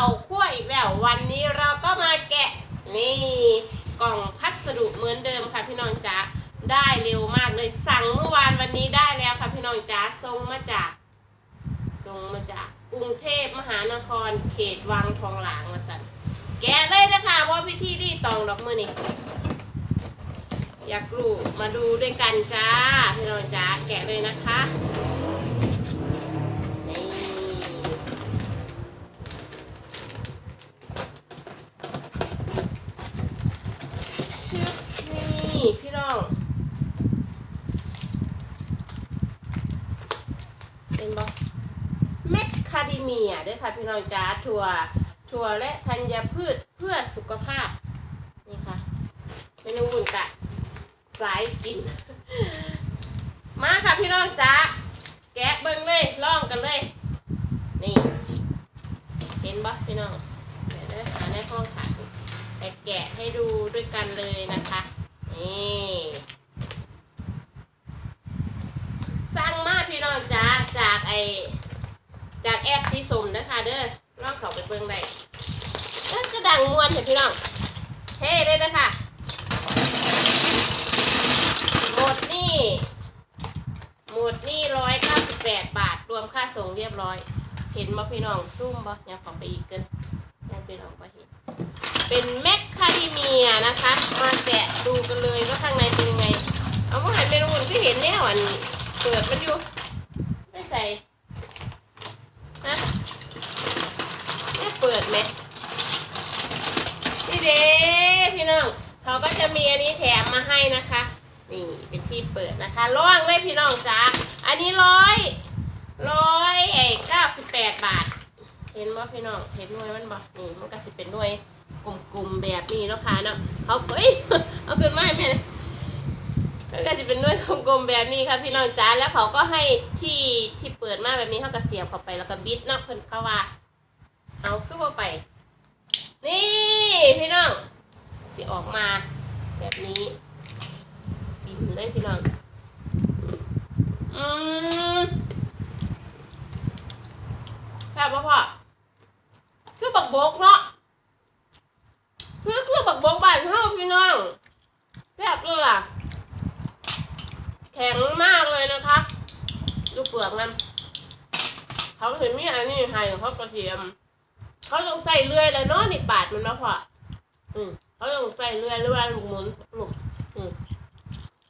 าคั่วอีกแล้ว วันนี้เราก็มาแกะนี่กล่องพัสดุเหมือนเดิมค่ะพี่น้องจ๋าได้เร็วมากเลยสั่งเมื่อวานวันนี้ได้แล้วค่ะพี่น้องจ๋าส่งมาจากส่งมาจากกรุงเทพมหานคร เขตวังทองหลางมาสั่นแกะเลยนะคะว่าพิธีรีตองดอกมือนี่อยากรู้มาดูด้วยกันจ้าพี่น้องจ้าแกะเลยนะคะนี่ชึบนี่พี่น้องเป็น บอเม็ดคาเดเมียด้วยค่ะพี่น้องจ้าถั่วถั่วและธัญพืชเพื่อสุขภาพ นี่ค่ะเมนูอุ่นกะสายกิน มาค่ะพี่น้องจ้าแกะเบิ้งเลยล่องกันเลย นี่ เห็นบ่พี่น้องเดี๋ยวหาในห้องขังแต่แกะให้ดูด้วยกันเลยนะคะนี่สั่งมาพี่น้องจ้า จากไอจากแอปสีสมนะคะเด้อลองเขาไปเบิ้งได้เอ้กระดังมวนเห็นพี่น้องเท่เลยนะคะหมดนี่หมดนี่ร้อยเก้าสิบแปดบาทรวมค่าส่งเรียบร้อย เห็นบ่พี่น้องซุ่มบ่เนี่ยขอไปอีกเกินเนี่ยพี่น้องบ่เห็นเป็นแมคคาเดเมียนะคะ มาแกะดูกันเลยว่าข้างในเป็นยังไง เอามาหันเมนูที่เห็นเนี่ยอันเปิดมันอยู่ ไม่ใส่นะเนี่ยเปิด ไหมนี่เด้พี่น้องเขาก็จะมีอันนี้แถมมาให้นะคะ นี่เป็นที่เปิดนะคะล่องเลยพี่น้องจ้าอันนี้ร้อยร้อยไอ้เก้าสิบแปดบาท เห็นบ่พี่น้องเห็นหน่วยมันบ่นี่มันก็สิเป็นหน่วยกลมๆแบบนี้เนาะค่ะเนาะเขาเอ้ยเอาขึ้นมาให้แม่เลยมันก็จะเป็นหน่วยกลมๆแบบนี้ค่ะพี่น้องจ้าแล้วเขาก็ให้ที่ที่เปิดมาแบบนี้เขาก็เสียบเข้าไปแล้วก็บิดเนาะเพิ่นเขาว่า เอาขึ้นมาไป นี่พี่น้องสิออกมาแบบนี้สิเลยพี่น้อง อืมแซ่บปะพ่อคือบักบกเนาะคือคือบักบกบ้านเฮาพี่น้องแซ่บเลยล่ะ แข็งมากเลยนะคะดูกเปลือกมันเขาเห็นมีอันนี้ให้เขากระเทียม เขาต้องใส่เลื่อยแล้วเนาะนี่ปาดมันแล้วพออืมเขาต้องใส่เลื่อยหรือว่าลูกหมุนลูกอืม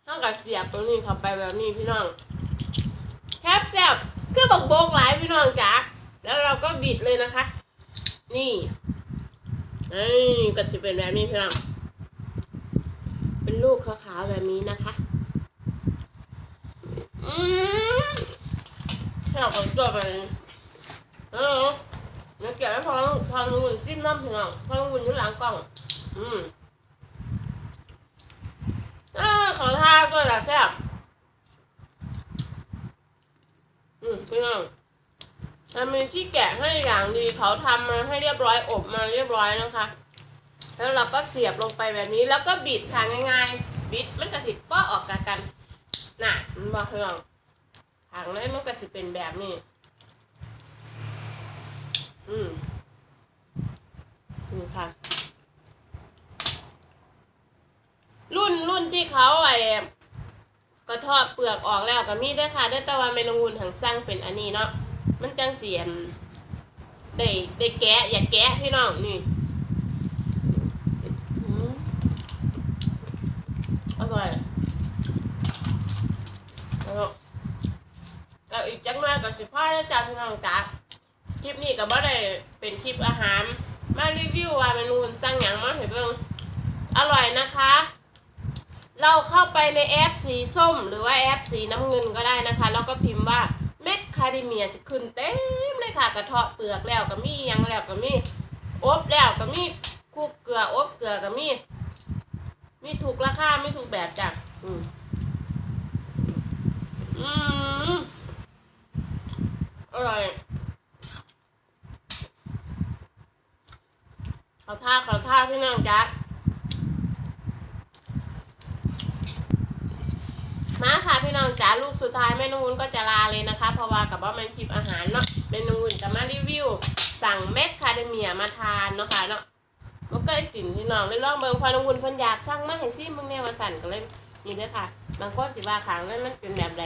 ถ้ากับเสียบตรงนี้เข้าไปแบบนี้พี่น้องแคบแซบคือบักโบกหลายพี่น้องจ๋าแล้วเราก็บิดเลยนะคะ นี่เอ้ก็จะเป็นแบบนี้พี่น้องเป็นลูกขาวๆแบบนี้นะคะอืมแซ่บกว่าตัวไปเออ เนื้อแกะไม่พอพอลุงจิ้มน้ำถึงอะพอลุงอยู่หลังกล่อง อืมอ่าขอทาก็จะแซ่บอืมพี่น้องมันมีที่แกะให้อย่างดีเขาทำมาให้เรียบร้อยอบมาเรียบร้อยนะคะ แล้วเราก็เสียบลงไปแบบนี้แล้วก็บิดค่ะง่ายๆ บิดมันจะติดป้อออกกันกันน่ะมันบอกพี่องทางนั้นมันก็สิเป็นแบบนี้ อืมนี่ค่ะ รุ่นรุ่นที่เขาไอ้กระทาะเปลือกออกแล้วก็มีด้วยค่ะด้วยแต่ว่าเมนูหุ่นทางสร้างเป็นอันนี้เนาะมันจังเสียนได้ได้แกะ อย่าแกะพี่น้องนี่อืมอร่อยแล้วอีกจังเลยก็สิพ่อจะจับพี่น้องจัด คลิปนี้ก็บ่ได้เป็นคลิปอาหาร มารีวิวว่าเมนูสั่งหยังมาให้เบิ่งอร่อยนะคะ เราเข้าไปในแอปสีส้ม หรือว่าแอปสีน้ำเงินก็ได้นะคะ แล้วก็พิมพ์ว่าแมคคาเดเมียจะขึ้นเต็มเลยค่ะกระเทาะเปลือกแล้วก็มียังแล้วก็มีอบแล้วก็มีคุกเกลืออบเกลือก็มีมีถูกราคาไมีถูกแบบจ้ะอืมอืมอร่อย ขาท่าเขาท่าพี่น้องจ๊ะมาค่ะพี่น้องจ๋าลูกสุดท้ายแม่นุ่นก็จะลาเลยนะคะ เพราะว่ากับว่ามันคลิปอาหารเนาะแม่นุ่นจะมารีวิว สั่งแมคคาเดเมียมาทานเนาะค่ะเนาะมันก็เลยกินพี่น้องเลยลองเบิ่งพอน้องวุ้นเพิ่นอยากสั่งมาให้ซิมึงแน่ว่าสั่นก็เลยนี่เด้อค่ะ บางคนสิว่าขางนั้นมันเป็นแบบใด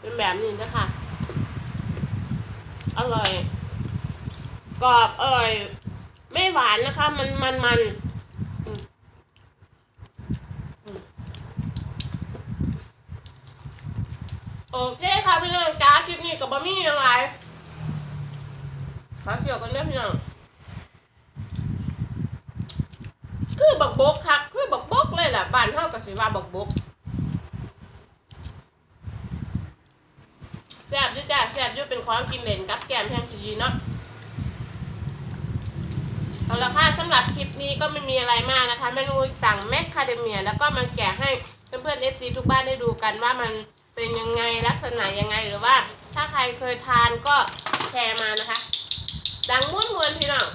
เป็นแบบนี้เด้อค่ะ อร่อยกรอบอร่อย ไม่หวานนะคะ มันมันมันโอเคค่ะพี่น้องจ้าคลิปนี้กับบะหมี่อะไรมาเกี่ยวกันเรื่องพี่น้องคือบักบกคักคือบักบกเลยแหละบ้านเท่ากับสิว่าบักบกแซ่บยุ่จ้าแซ่บยุ่เป็นความกินเล่นกับแกมแพงซีเนาะ เอาละค่ะสำหรับคลิปนี้ก็ไม่มีอะไรมากนะคะเมนูสั่งแมคคาเดเมีย แล้วก็มาแกะให้เพื่อนๆ FC ทุกบ้านได้ดูกันว่ามันเป็นยังไงลักษณะยังไงหรือว่า ถ้าใครเคยทานก็แชร์มานะคะ ดังม้วนมวนๆพี่น้อง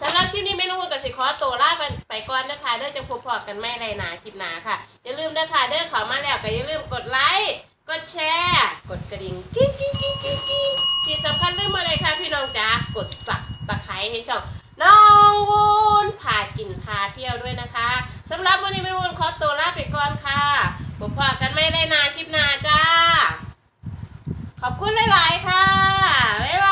สำหรับคลิปนี้เมนูกับสิขอตัวลาไปไปก่อนนะคะเด้อจะพบพอกันไม่ไรหนาคลิปหนาค่ะ อย่าลืมเด้อค่ะเด้อเขามาแล้วก็อย่าลืมกดไลค์กดแชร์ กดกระดิ่งกิ๊งกิ๊งกิ๊งกิ๊งกิ๊งที่สำคัญลืมอะไรค่ะพี่น้องจ๋ากดสับตะไคร้ให้ช่อง น้องวุ้นพากินพาเที่ยวด้วยนะคะสำหรับวันนี้แม่วุ้นขอตัวลาไปก่อนค่ะพบกันไม่ได้นาคลิปหน้าจ้า ขอบคุณหลาย ๆ ค่ะ บ๊ายบาย